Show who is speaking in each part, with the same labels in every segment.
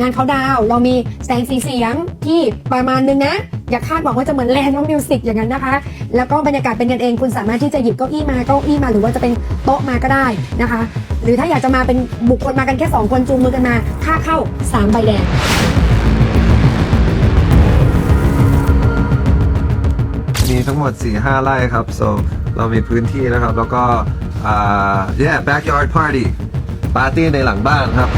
Speaker 1: งานเขาดาวเรามีแสงสีเสียงที่ประมาณนึงนะ อย่าคาดหวังว่าจะเหมือนแลนด์ของมิวสิกอย่างนั้นนะคะ แล้วก็บรรยากาศเป็นกันเองคุณสามารถที่จะหยิบเก้าอี้มาเก้าอี้มาหรือว่าจะเป็นโต๊ะมาก็ได้นะคะ หรือถ้าอยากจะมาเป็นบุคคลมากันแค่ 2 คนจูงมือกันมาค่าเข้า 3 ใบแดง
Speaker 2: มีทั้งหมด 4-5ไร่ครับ so เรามีพื้นที่นะครับ แล้วก็อ่า yeah backyard party ปาร์ตี้ในหลังบ้านครับ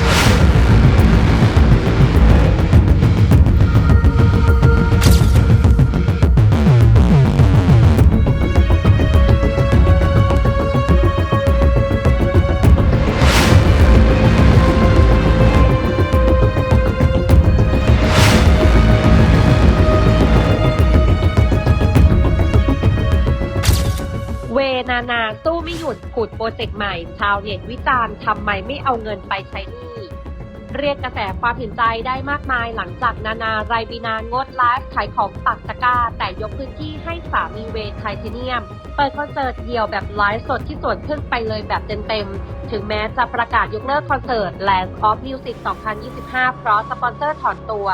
Speaker 3: นานา สู้ไม่หยุดผุดโปรเจกต์ใหม่ ชาวเน็ตวิจารณ์ทำไมไม่เอาเงินไปใช้หนี้เรียกกระแสความเห็นใจได้มากมายหลังจากนานาไรบีนางดไลฟ์ขายของปักตะกร้า แต่ยกพื้นที่ให้สามีเวไทเทเนียม เปิดคอนเสิร์ตเดี่ยวแบบไลฟ์สดที่สวนพึ่งไปเลยแบบเต็มๆ ถึงแม้จะประกาศยกเลิกคอนเสิร์ต Land of Music 2025 เพราะสปอนเซอร์ถอนตัว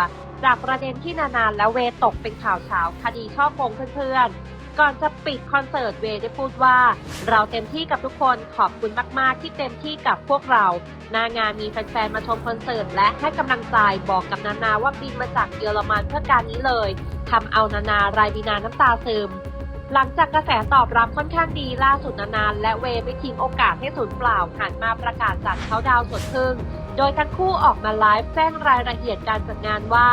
Speaker 3: จากประเด็นที่นานาและเวตกเป็นข่าวเช้าคดีช่อโกงเพื่อนๆ ก่อนจะปิดคอนเสิร์ตเวได้พูดว่า เราเต็มที่กับทุกคนขอบคุณมาก ๆ ที่เต็มที่กับพวกเราหน้างานมีแฟน ๆ มาชมคอนเสิร์ตและให้กำลังใจบอกกับนานาว่าบินมาจากเยอรมันเพื่อการนี้เลยทำเอานานารายบินาน้ำตาซึมหลังจากกระแสตอบรับค่อนข้างดีล่าสุดนานๆ และเวไม่ทิ้งโอกาสให้สูญเปล่าหันมาประกาศจัดเขาดาวสวนพึ่ง โดยทั้งคู่ออกมาไลฟ์แจ้งรายละเอียดการจัดงานว่า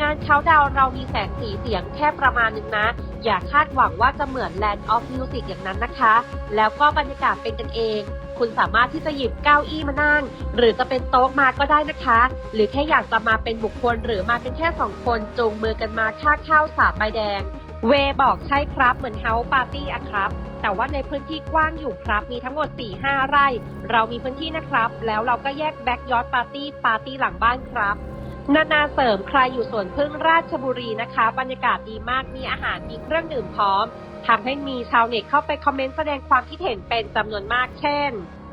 Speaker 3: งานเขาดาวเรามีแสงสีเสียงแค่ประมาณนึงนะ อย่าคาดหวังว่าจะเหมือน Land of Music อย่างนั้นนะคะ แล้วก็บรรยากาศเป็นกันเอง คุณสามารถที่จะหยิบเก้าอี้มานั่ง หรือจะเป็นโต๊ะมาก็ได้นะคะ หรือแค่อยากจะมาเป็นบุคคลหรือมาเป็นแค่สองคนจูงมือกันมาค่าข้าวสามใบแดง เวบอกใช่ครับเหมือนเฮาปาร์ตี้อะครับ แต่ว่าในพื้นที่กว้างอยู่ครับ มีทั้งหมด 4-5 ไร่ เรามีพื้นที่นะครับ แล้วเราก็แยกแบ็กยอ t ปาร์ตี้ปาร์ตี้หลังบ้านครับ นานาเสริมใครอยู่สวนพึ่งราชบุรีนะคะ บรรยากาศดีมากมีอาหารมีเครื่องดื่มพร้อมทำให้มีชาวเน็ตเข้าไปคอมเมนต์แสดงความคิดเห็นเป็นจำนวนมากเช่น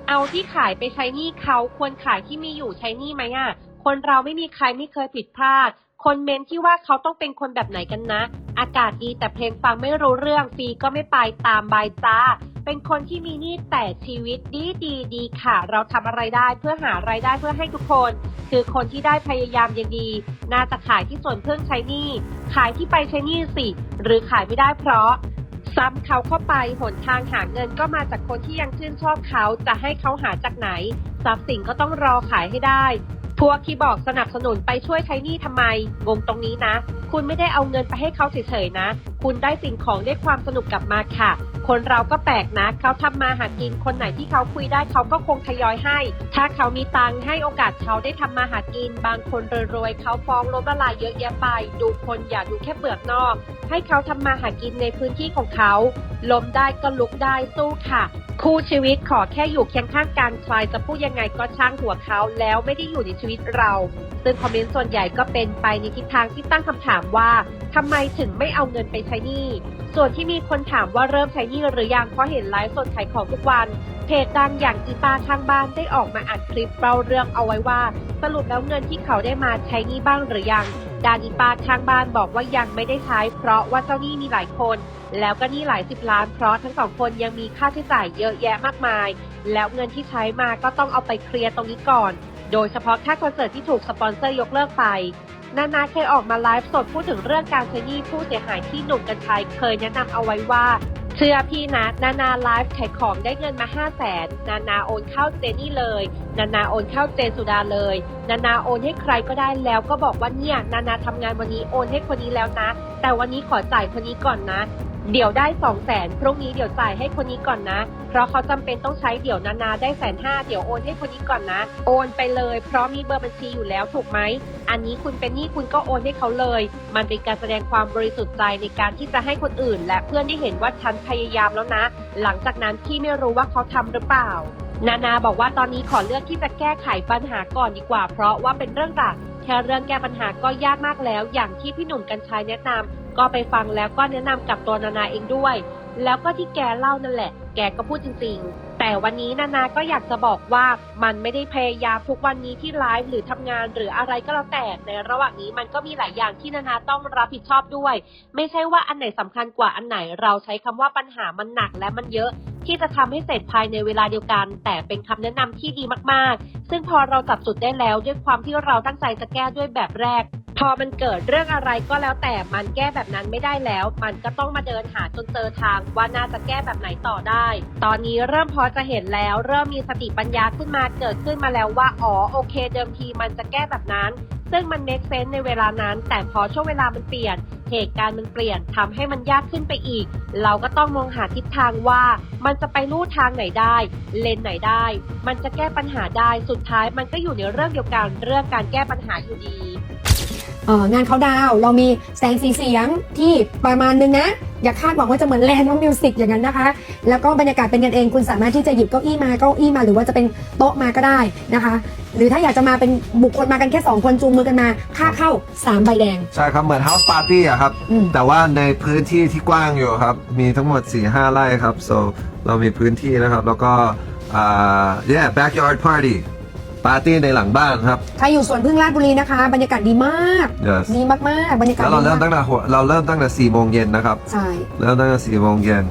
Speaker 3: เอาที่ขายไปใช้หนี้เขาควรขายที่มีอยู่ใช้หนี้ไหมอะคนเราไม่มีใครไม่เคยผิดพลาด คนเมนที่ว่าเขาต้องเป็นคนแบบไหนกันนะ อากาศดีแต่เพลงฟังไม่รู้เรื่องฟรีก็ไม่ไปตามบายจ้า เป็นคนที่มีหนี้แต่ชีวิตดีดีดีค่ะ เราทำอะไรได้เพื่อหารายได้เพื่อให้ทุกคน คือคนที่ได้พยายามอย่างดี น่าจะขายที่ส่วนเพิ่งใช้หนี้ขายที่ไปใช้หนี้สิ หรือขายไม่ได้เพราะซ้ำเขาเข้าไปหนทางหาเงินก็มาจากคนที่ยังชื่นชอบเขาจะให้เขาหาจากไหน ทรัพย์สินก็ต้องรอขายให้ได้ พวกที่บอกสนับสนุนไปช่วยใช้หนี้ทำไม งงตรงนี้นะ คุณไม่ได้เอาเงินไปให้เขาเฉยๆนะ คุณได้สิ่งของได้ความสนุกกลับมาค่ะ คนเราก็แปลกนะเขาทำมาหากินคนไหนที่เขาคุยได้เขาก็คงทยอยให้ ถ้าเขามีตังค์ให้โอกาสเขาได้ทำมาหากิน บางคนรวยๆเขาฟ้องล้มละลายเยอะแยะไป ดูคนอย่าดูแค่เปลือกนอก ให้เขาทำมาหากินในพื้นที่ของเขาล้มได้ก็ลุกได้สู้ค่ะ คู่ชีวิตขอแค่อยู่เคียงข้างกันใครจะพูดยังไงก็ช่างหัวเขาแล้วไม่ได้อยู่ในชีวิตเราซึ่งคอมเมนต์ส่วนใหญ่ก็เป็นไปในทิศทางที่ตั้งคำถามว่าทำไมถึงไม่เอาเงินไปใช้ช้หนี้ ส่วนที่มีคนถามว่าเริ่มใช้หนี้หรือยังเพราะเห็นไลฟ์สดขายของทุกวันเพจดังอย่างอีปาข้างบ้านได้ออกมาอัดคลิปเล่าเรื่องเอาไว้ว่า สรุปแล้วเงินที่เขาได้มาใช้หนี้บ้างหรือยังดานอีปาข้างบ้านบอกว่ายังไม่ได้ใช้ เพราะว่าเจ้าหนี้มีหลายคน แล้วก็หนี้หลายสิบล้านเพราะทั้งสองคนยังมีค่าใช้จ่ายเยอะแยะมากมาย แล้วเงินที่ใช้มาก็ต้องเอาไปเคลียร์ตรงนี้ก่อน โดยเฉพาะค่าคอนเสิร์ตที่ถูกสปอนเซอร์ยกเลิกไป นานาเคยออกมาไลฟ์สดพูดถึงเรื่องการใช้หนี้ผู้เสียหายที่หนุ่มกัญชัยเคยแนะนำเอาไว้ว่า เชื่อพี่นะนานาไลฟ์ขายของได้เงินมา5 0 0แสนนานาโอนเข้าเจนี่เลย นานาโอนเข้าเจนสุดาเลย นานาโอนให้ใครก็ได้แล้วก็บอกว่าเนี่ยนานาทำงานวันนี้โอนให้คนนี้แล้วนะ แต่วันนี้ขอจ่ายคนนี้ก่อนนะ เดี๋ยวได้สองแสนพรุ่งนี้เดี๋ยวจ่ายให้คนนี้ก่อนนะ เพราะเขาจำเป็นต้องใช้เดี๋ยวนานาได้แสนห้าเดี๋ยวโอนให้คนนี้ก่อนนะ โอนไปเลย เพราะมีเบอร์บัญชีอยู่แล้วถูกไหม อันนี้คุณเป็นหนี้คุณก็โอนให้เขาเลย มันเป็นการแสดงความบริสุทธิ์ใจในการที่จะให้คนอื่น และเพื่อนได้เห็นว่าฉันพยายามแล้วนะ หลังจากนั้นพี่ไม่รู้ว่าเขาทำหรือเปล่านานาบอกว่าตอนนี้ขอเลือกที่จะแก้ไขปัญหาก่อนดีกว่า เพราะว่าเป็นเรื่องหลักแค่เรื่องแก้ปัญหาก็ยากมากแล้ว อย่างที่พี่หนุ่มกัญชัยแนะนำ ก็ไปฟังแล้วก็แนะนำกับตัวนานาเองด้วย แล้วก็ที่แกเล่านั่นแหละ แกก็พูดจริงๆแต่แต่วันนี้นานาก็อยากจะบอกว่ามันไม่ได้พยายามทุกวันนี้ที่ไลฟ์หรือทำงานหรืออะไรก็แล้วแต่ในระหว่างนี้มันก็มีหลายอย่างที่นานาต้องรับผิดชอบด้วย ไม่ใช่ว่าอันไหนสำคัญกว่าอันไหนเราใช้คำว่าปัญหามันหนักและมันเยอะที่จะทำให้เสร็จภายในเวลาเดียวกัน แต่เป็นคำแนะนำที่ดีมากๆ ซึ่งพอเราจับจุดได้แล้วด้วยความที่เราตั้งใจจะแก้ด้วยแบบแรก พอมันเกิดเรื่องอะไรก็แล้วแต่มันแก้แบบนั้นไม่ได้แล้ว มันก็ต้องมาเดินหาจนเจอทางว่าน่าจะแก้แบบไหนต่อได้ ตอนนี้เริ่มพอจะเห็นแล้ว เริ่มมีสติปัญญาขึ้นมาเกิดขึ้นมาแล้วว่าอ๋อโอเค เดิมทีมันจะแก้แบบนั้น ซึ่งมัน make sense ในเวลานั้น แต่พอช่วงเวลามันเปลี่ยนเหตุการณ์มันเปลี่ยนทำให้มันยากขึ้นไปอีก เราก็ต้องมองหาทิศทางว่า มันจะไปลู่ทางไหนได้ เลนไหนได้ มันจะแก้ปัญหาได้สุดท้ายมันก็อยู่ในเรื่องเดียวกันเรื่องการแก้ปัญหาอยู่ดี
Speaker 1: งานเขาดาวน์เรามีแสงสีเสียงที่ประมาณนึงนะ อย่าคาดหวังว่าจะเหมือนแลนด์มิวสิกอย่างนั้นนะคะ แล้วก็บรรยากาศเป็นกันเองคุณสามารถที่จะหยิบเก้าอี้มาเก้าอี้มาหรือว่าจะเป็นโต๊ะมาก็ได้นะคะ หรือถ้าอยากจะมาเป็นบุคคลมากันแค่ 2 คนจูงมือกันมา ค่าเข้า 3 ใบแดง
Speaker 2: ใช่ครับ เหมือน House Party อะครับ
Speaker 1: อืม
Speaker 2: แต่ว่าในพื้นที่ที่กว้างอยู่ครับ มีทั้งหมด 4-5 ไร่ครับ so เรามีพื้นที่นะครับ แล้วก็อ่า yeah backyard party ปาร์ตี้ในหลังบ้านครับ
Speaker 1: ใครอยู่สวนพึ่งราชบุรีนะคะ บรรยากาศดีมาก
Speaker 2: yes
Speaker 1: ดีมากๆ บรรยากาศ
Speaker 2: แล้วเรา
Speaker 1: ดี
Speaker 2: เริ่ม
Speaker 1: มาก
Speaker 2: ตั้งแต่หัวเราเริ่มตั้งแต่4โมงเย็นนะครับ
Speaker 1: ใช่
Speaker 2: เริ่มตั้งแต่4โมงเย็น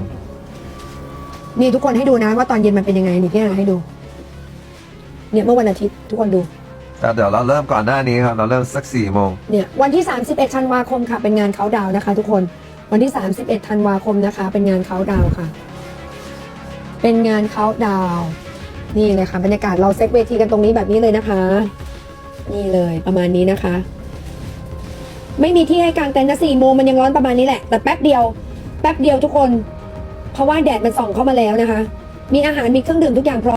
Speaker 1: นี่ทุกคนให้ดูนะ ว่าตอนเย็นมันเป็นยังไงนี่พี่นาให้ดู เนี่ยเมื่อวันอาทิตย์ทุกคนดู
Speaker 2: แต่เดี๋ยวเราเริ่มก่อนหน้านี้ครับเราเริ่มสัก4โมง
Speaker 1: เนี่ยวันที่ 31ธันวาคมค่ะ เป็นงานเขาน์ดาวน์นะคะ ทุกคนวันที่ 31ธันวาคมนะคะ เป็นงานเขาน์ดาวน์ค่ะ เป็นงานเขาน์ดาวน์ นี่เลยค่ะบรรยากาศเราเซ็ตเวทีกันตรงนี้แบบนี้เลยนะคะ นี่เลยประมาณนี้นะคะ ไม่มีที่ให้กางเต็นท์นะสี่โมงมันยังร้อนประมาณนี้แหละ แต่แป๊บเดียว แป๊บเดียวทุกคน เพราะว่าแดดมันส่องเข้ามาแล้วนะคะ มีอาหารมีเครื่องดื่มทุกอย่างพร้อม